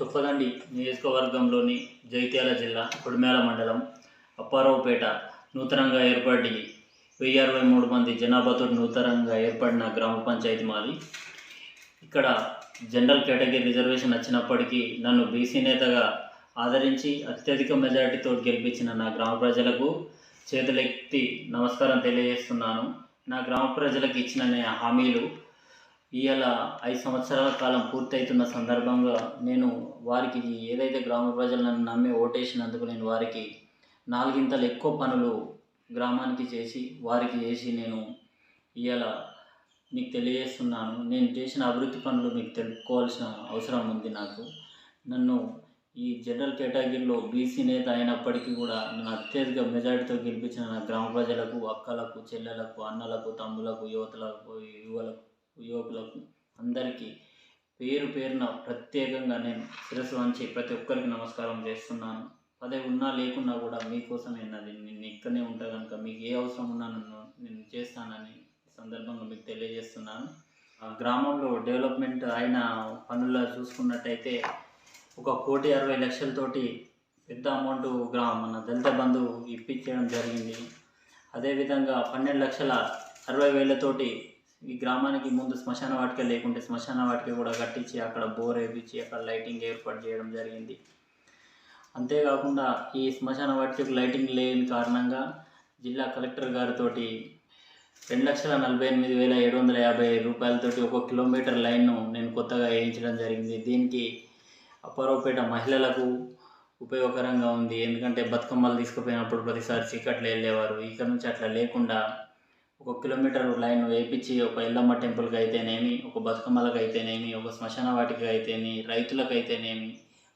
చొప్పదండి నియోజకవర్గంలోని జైత్యాల జిల్లా కొడిమేల మండలం అప్పారావుపేట నూతనంగా ఏర్పడి వెయ్యి అరవై మూడు మంది జనాభాతో నూతనంగా ఏర్పడిన గ్రామ పంచాయతీ మాది. ఇక్కడ జనరల్ కేటగిరీ రిజర్వేషన్ వచ్చినప్పటికీ నన్ను బీసీ నేతగా ఆదరించి అత్యధిక మెజారిటీతో గెలిపించిన నా గ్రామ ప్రజలకు చేతులెత్తి నమస్కారం తెలియజేస్తున్నాను. నా గ్రామ ప్రజలకు ఇచ్చిన హామీలు ఇవాళ ఐదు సంవత్సరాల కాలం పూర్తయితున్న సందర్భంగా నేను వారికి ఏదైతే గ్రామ ప్రజలు నన్ను నమ్మి ఓటేసినందుకు నేను వారికి నాలుగింతలు ఎక్కువ పనులు గ్రామానికి చేసి వారికి చేసి నేను ఇవాళ మీకు తెలియజేస్తున్నాను. నేను చేసిన అభివృద్ధి పనులు మీకు తెలుపుకోవాల్సిన అవసరం ఉంది నాకు. నన్ను ఈ జనరల్ కేటగిరీలో బీసీ నేత అయినప్పటికీ కూడా నన్ను అత్యధిక మెజారిటీతో గెలిపించిన నా గ్రామ ప్రజలకు అక్కలకు చెల్లెలకు అన్నలకు తమ్ములకు యువతలకు యువలకు యువకులకు అందరికీ పేరు పేరున ప్రత్యేకంగా నేను శిరస్సు వంచి ప్రతి ఒక్కరికి నమస్కారం చేస్తున్నాను. అదే ఉన్నా లేకున్నా కూడా మీకోసం నాది నేను ఇక్కడనే ఉంటా కనుక మీకు ఏ అవసరం ఉన్నా నన్ను నేను చేస్తానని సందర్భంగా మీకు తెలియజేస్తున్నాను. ఆ గ్రామంలో డెవలప్మెంట్ అయిన పనుల్లో చూసుకున్నట్టయితే ఒక కోటి అరవై లక్షలతోటి పెద్ద అమౌంట్ గ్రా మన దళిత బంధు ఇప్పించడం జరిగింది. అదేవిధంగా పన్నెండు లక్షల అరవై వేలతోటి ఈ గ్రామానికి ముందు శ్మశాన వాటిక లేకుంటే శ్మశాన వాటిక కూడా కట్టించి అక్కడ బోర్ వేపించి అక్కడ లైటింగ్ ఏర్పాటు చేయడం జరిగింది. అంతేకాకుండా ఈ శ్మశాన వాటికకు లైటింగ్ లేని కారణంగా జిల్లా కలెక్టర్ గారితో రెండు లక్షల నలభై ఎనిమిది వేల ఏడు వందల యాభై రూపాయలతోటి ఒక కిలోమీటర్ లైన్ను నేను కొత్తగా వేయించడం జరిగింది. దీనికి అప్పారావుపేట మహిళలకు ఉపయోగకరంగా ఉంది. ఎందుకంటే బతుకమ్మలు తీసుకుపోయినప్పుడు ప్రతిసారి చీకట్లు వెళ్ళేవారు. ఇక్కడ నుంచి అట్లా లేకుండా ఒక కిలోమీటర్ లైన్ వేయించి ఒక ఎల్లమ్మ టెంపుల్కి అయితేనేమి ఒక బతుకమ్మలకు అయితేనేమి ఒక శ్మశాన వాటికి అయితేనేమి రైతులకు అయితేనేమి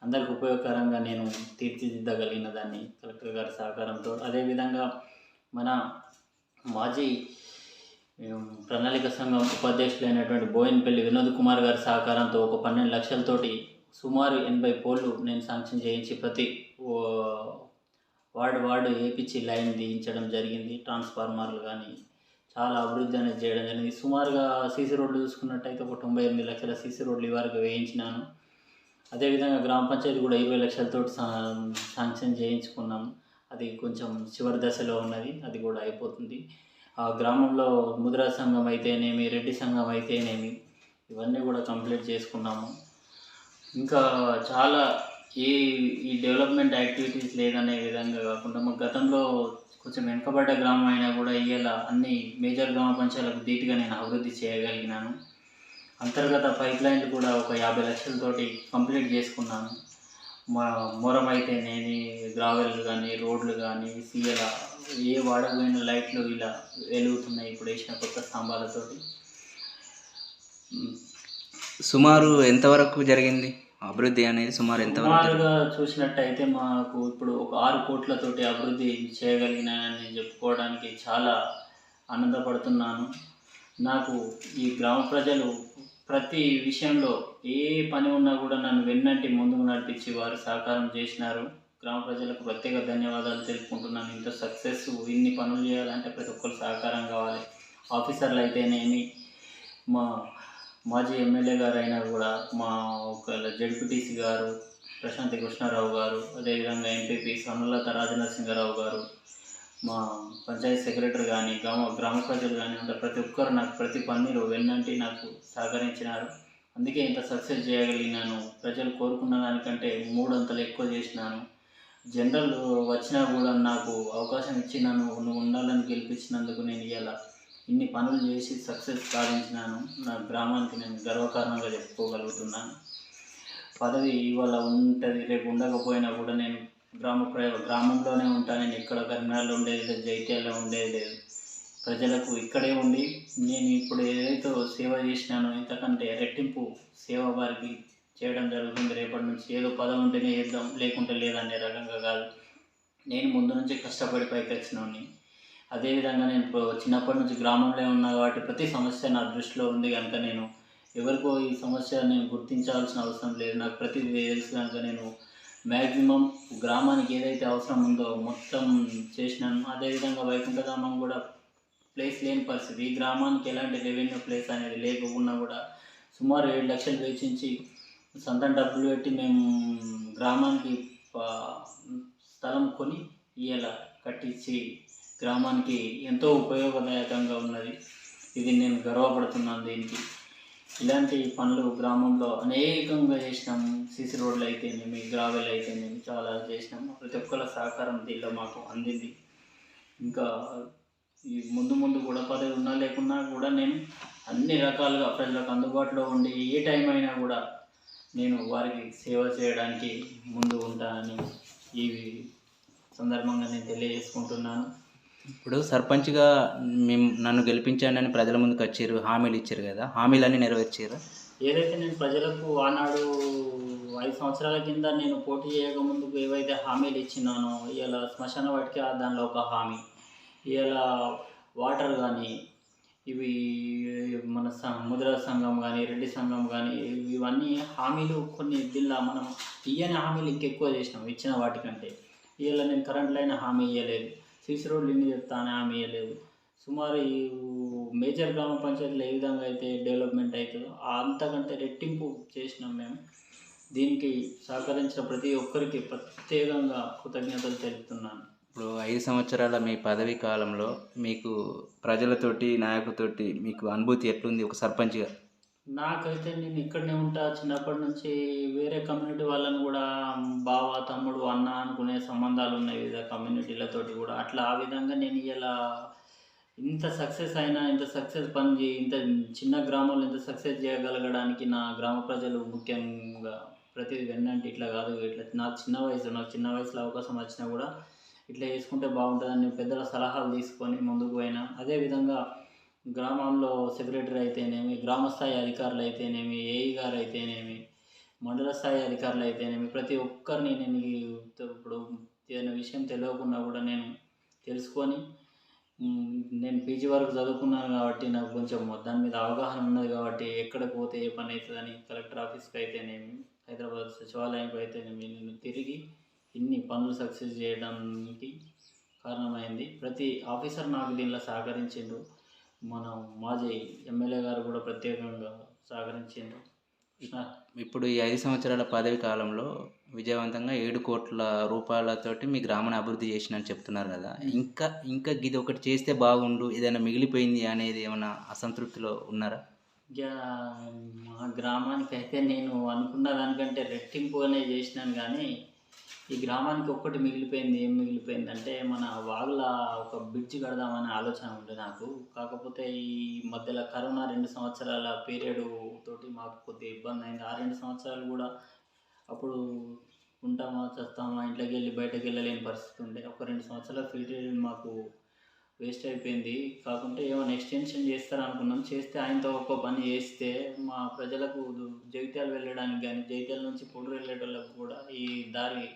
అందరికి ఉపయోగకరంగా నేను తీర్చిదిద్దగలిగిన దాన్ని కలెక్టర్ గారి సహకారంతో. అదేవిధంగా మన మాజీ ప్రణాళిక సంఘం ఉపాధ్యక్షులైనటువంటి బోయినపల్లి వినోద్ కుమార్ గారి సహకారంతో ఒక పన్నెండు లక్షలతోటి సుమారు ఎనభై పోళ్ళు నేను శాంక్షన్ చేయించి ప్రతి ఓ- వార్డు వార్డు వేపించి లైన్ తీయించడం జరిగింది. ట్రాన్స్ఫార్మర్లు కానీ చాలా అభివృద్ధి అనేది చేయడం జరిగింది. సుమారుగా సీసీ రోడ్లు చూసుకున్నట్టయితే ఒక తొంభై ఎనిమిది లక్షల సీసీ రోడ్లు ఈ వరకు వేయించినాను. అదేవిధంగా గ్రామ పంచాయతీ కూడా ఇరవై లక్షలతో శాంక్షన్ చేయించుకున్నాం. అది కొంచెం చివరి దశలో ఉన్నది అది కూడా అయిపోతుంది. ఆ గ్రామంలో ముద్రా సంఘం అయితేనేమి రెడ్డి సంఘం అయితేనేమి ఇవన్నీ కూడా కంప్లీట్ చేసుకున్నాము. ఇంకా చాలా ఈ ఈ డెవలప్మెంట్ యాక్టివిటీస్ లేదనే విధంగా కాకుండా మా గతంలో కొంచెం వెనుకబడ్డ గ్రామం అయినా కూడా ఇవాళ అన్ని మేజర్ గ్రామ పంచాయతీలకు ధీటుగా నేను అభివృద్ధి చేయగలిగినాను. అంతర్గత పైప్ లైన్లు కూడా ఒక యాభై లక్షలతోటి కంప్లీట్ చేసుకున్నాను. మా మొరం అయితేనేమి గ్రావెల్ కానీ రోడ్లు కానీ సీఎల ఏ వాడకపోయిన లైట్లు ఇలా వెలుగుతున్నాయి ఇప్పుడు వేసిన కొత్త స్తంభాలతోటి. సుమారు ఎంతవరకు జరిగింది? అభివృద్ధి అనేది సుమారు ఎంత సుమారుగా చూసినట్టయితే మాకు ఇప్పుడు ఒక ఆరు కోట్లతోటి అభివృద్ధి చేయగలిగినానని చెప్పుకోవడానికి చాలా ఆనందపడుతున్నాను. నాకు ఈ గ్రామ ప్రజలు ప్రతి విషయంలో ఏ పని ఉన్నా కూడా నన్ను వెన్నంటి ముందుకు నడిపించి వారు సహకారం చేసినారు. గ్రామ ప్రజలకు ప్రత్యేక ధన్యవాదాలు తెలుపుకుంటున్నాను. ఇంత సక్సెస్ ఇన్ని పనులు చేయాలంటే ప్రతి ఒక్కరు సహకారం కావాలి. ఆఫీసర్లు అయితేనేమి మా మాజీ ఎమ్మెల్యే గారు అయినా కూడా మా ఒక జడ్పీటీసీ గారు ప్రశాంతి కృష్ణారావు గారు అదేవిధంగా ఎంపీపీ సన్నలత రాజనరసింహారావు గారు మా పంచాయతీ సెక్రటరీ కానీ గ్రామ గ్రామ ప్రజలు కానీ అంటే ప్రతి ఒక్కరు నాకు ప్రతి పన్నీరు వెన్నంటి నాకు సహకరించినారు. అందుకే ఇంత సక్సెస్ చేయగలిగినాను. ప్రజలు కోరుకున్న దానికంటే మూడంతలు ఎక్కువ చేసినాను. జనరల్ వచ్చినా కూడా నాకు అవకాశం ఇచ్చి నన్ను నువ్వు ఉండాలని గెలిపించినందుకు నేను ఇలా ఇన్ని పనులు చేసి సక్సెస్ సాధించినాను. నా గ్రామానికి నేను గర్వకారణంగా చెప్పుకోగలుగుతున్నాను. పదవి ఇవాళ ఉంటుంది. రేపు ఉండకపోయినా కూడా నేను గ్రామ ప్ర గ్రామంలోనే ఉంటాను నేను ఇక్కడ కరీంనగర్లో ఉండేది లేదు జైత్యాల్లో ఉండేది లేదు. ప్రజలకు ఇక్కడే ఉండి నేను ఇప్పుడు ఏదైతే సేవ చేసినానో ఇంతకంటే రెట్టింపు సేవ వారికి చేయడం జరుగుతుంది. రేపటి నుంచి ఏదో పదవి ఉంటేనే చేద్దాం లేకుంటే లేదనే రకంగా కాదు. నేను ముందు నుంచి కష్టపడి పైకి వచ్చినోడిని. అదేవిధంగా నేను ఇప్పుడు చిన్నప్పటి నుంచి గ్రామంలో ఉన్నా కాబట్టి ప్రతి సమస్య నా దృష్టిలో ఉంది కనుక నేను ఎవరికో ఈ సమస్య నేను గుర్తించాల్సిన అవసరం లేదు. నాకు ప్రతి తెలుసు కనుక నేను మ్యాక్సిమం గ్రామానికి ఏదైతే అవసరం ఉందో మొత్తం చేసినాను. అదేవిధంగా వైకుంఠధామం కూడా ప్లేస్ లేని పరిస్థితి. ఈ గ్రామానికి ఎలాంటి రెవెన్యూ ప్లేస్ అనేది లేకపోకుండా కూడా సుమారు ఏడు లక్షలు వెచ్చించి సొంతం డబ్బులు పెట్టి మేము గ్రామానికి స్థలం కొని ఇలా కట్టించి గ్రామానికి ఎంతో ఉపయోగదాయకంగా ఉన్నది. ఇది నేను గర్వపడుతున్నాను దీనికి. ఇలాంటి పనులు గ్రామంలో అనేకంగా చేసినాం సీసీ రోడ్లు అయితేనేమి గ్రావెల్ అయితేనేమి చాలా చేసినాం ప్రతి ఒక్కరి సహకారం దీనిలో మాకు అందింది. ఇంకా ఈ ముందు ముందు కూడా పదవి ఉన్నా లేకున్నా కూడా నేను అన్ని రకాలుగా ప్రజలకు అందుబాటులో ఉండి ఏ టైం అయినా కూడా నేను వారికి సేవ చేయడానికి ముందు ఉంటానని ఈ సందర్భంగా నేను తెలియజేసుకుంటున్నాను. ఇప్పుడు సర్పంచ్గా మేము నన్ను గెలిపించానని ప్రజల ముందుకు వచ్చారు హామీలు ఇచ్చారు కదా హామీలన్నీ నెరవేర్చారు. ఏదైతే నేను ప్రజలకు ఆనాడు ఐదు సంవత్సరాల కింద నేను పోటీ చేయకముందుకు ఏవైతే హామీలు ఇచ్చినానో ఇలా శ్మశాన వాటికి దానిలో ఒక హామీ ఇలా వాటర్ కానీ ఇవి మన సం- సంఘం కానీ రెడ్డి సంఘం కానీ ఇవన్నీ హామీలు కొన్ని దీనిలో మనం ఇయ్యని హామీలు ఇంకెక్కువ చేసినాం ఇచ్చిన వాటికంటే. ఇలా నేను కరెంట్ లైన్ హామీ ఇవ్వలేదు సీసీ రోడ్లు ఇన్ని చెప్తానే హామీ ఇవ్వలేదు సుమారు ఈ మేజర్ గ్రామ పంచాయతీలు ఏ విధంగా అయితే డెవలప్మెంట్ అవుతుందో అంతకంటే రెట్టింపు చేసినాం మేము. దీనికి సహకరించిన ప్రతి ఒక్కరికి ప్రత్యేకంగా కృతజ్ఞతలు తెలుపుతున్నాను. ఇప్పుడు ఐదు సంవత్సరాల మీ పదవీ కాలంలో మీకు ప్రజలతోటి నాయకులతోటి మీకు అనుభూతి ఎట్లుంది? ఒక సర్పంచ్గా నాకైతే నేను ఇక్కడనే ఉంటా. చిన్నప్పటి నుంచి వేరే కమ్యూనిటీ వాళ్ళని కూడా బావ తమ్ముడు అన్న అనుకునే సంబంధాలు ఉన్నాయి. వివిధ కమ్యూనిటీలతోటి కూడా. అట్లా ఆ విధంగా నేను ఇలా ఇంత సక్సెస్ అయినా ఇంత సక్సెస్ పని చేయి ఇంత చిన్న గ్రామంలో ఇంత సక్సెస్ చేయగలగడానికి నా గ్రామ ప్రజలు ముఖ్యంగా ప్రతి వెన్నంటే ఇట్లా కాదు. ఇట్లా నాకు చిన్న వయసు నాకు చిన్న వయసులో అవకాశం వచ్చినా కూడా ఇట్లా చేసుకుంటే బాగుంటుందని పెద్దల సలహాలు తీసుకొని ముందుకు పోయినా. అదేవిధంగా గ్రామంలో సెక్రటరీ అయితేనేమి గ్రామ స్థాయి అధికారులు అయితేనేమి ఏఈ గారు అయితేనేమి మండల స్థాయి అధికారులు అయితేనేమి ప్రతి ఒక్కరిని నేను ఇప్పుడు ఏదైనా విషయం తెలియకుండా కూడా నేను తెలుసుకొని నేను పీజీ వరకు చదువుకున్నాను కాబట్టి నాకు కొంచెం దాని మీద అవగాహన ఉన్నది కాబట్టి ఎక్కడ పోతే ఏ పని అవుతుందని కలెక్టర్ ఆఫీస్కి అయితేనేమి హైదరాబాద్ సచివాలయంకి అయితేనేమి నేను తిరిగి ఇన్ని పనులు సక్సెస్ చేయడానికి కారణమైంది. ప్రతి ఆఫీసర్ నాకు దీనిలో సహకరించిండు. మన మాజీ ఎమ్మెల్యే గారు కూడా ప్రత్యేకంగా సహకరించిండు. నా- ఇప్పుడు ఈ ఐదు సంవత్సరాల పదవి కాలంలో విజయవంతంగా ఏడు కోట్ల రూపాయలతోటి మీ గ్రామాన్ని అభివృద్ధి చేసినని చెప్తున్నారు కదా. ఇంకా ఇంకా ఇది ఒకటి చేస్తే బాగుండు ఏదైనా మిగిలిపోయింది అనేది ఏమైనా అసంతృప్తిలో ఉన్నారా? ఇక మా గ్రామానికి అయితే నేను అనుకున్న దానికంటే రెట్టింపుగానే చేసినాను కానీ ఈ గ్రామానికి ఒక్కటి మిగిలిపోయింది ఏం మిగిలిపోయింది అంటే మన వాగుల ఒక బ్రిడ్జ్ కడదామనే ఆలోచన ఉండే నాకు. కాకపోతే ఈ మధ్యలో కరోనా రెండు సంవత్సరాల పీరియడ్ తోటి మాకు కొద్దిగా ఇబ్బంది అయింది. ఆ రెండు సంవత్సరాలు కూడా అప్పుడు ఉంటామా చేస్తామా ఇంట్లోకి వెళ్ళి బయటకు వెళ్ళలేని పరిస్థితి ఉండే. ఒక రెండు సంవత్సరాల పీరియడ్ మాకు వేస్ట్ అయిపోయింది. కాకుంటే ఏమైనా ఎక్స్టెన్షన్ చేస్తారనుకున్నాం. చేస్తే ఆయనతో ఒక పని చేస్తే మా ప్రజలకు జైత్యాలు వెళ్ళడానికి కానీ జగిత్యాల నుంచి పొడుగు వెళ్ళేటోళ్ళకు కూడా ఈ దారి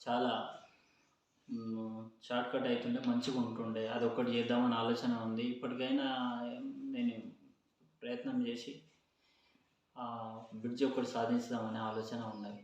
చాలా షార్ట్కట్ అవుతుండే మంచిగా ఉంటుండే. అది ఒకటి చేద్దామని ఆలోచన ఉంది. ఇప్పటికైనా నేను ప్రయత్నం చేసి బ్రిడ్జ్ ఒకటి సాధించుదామనే ఆలోచన ఉన్నది.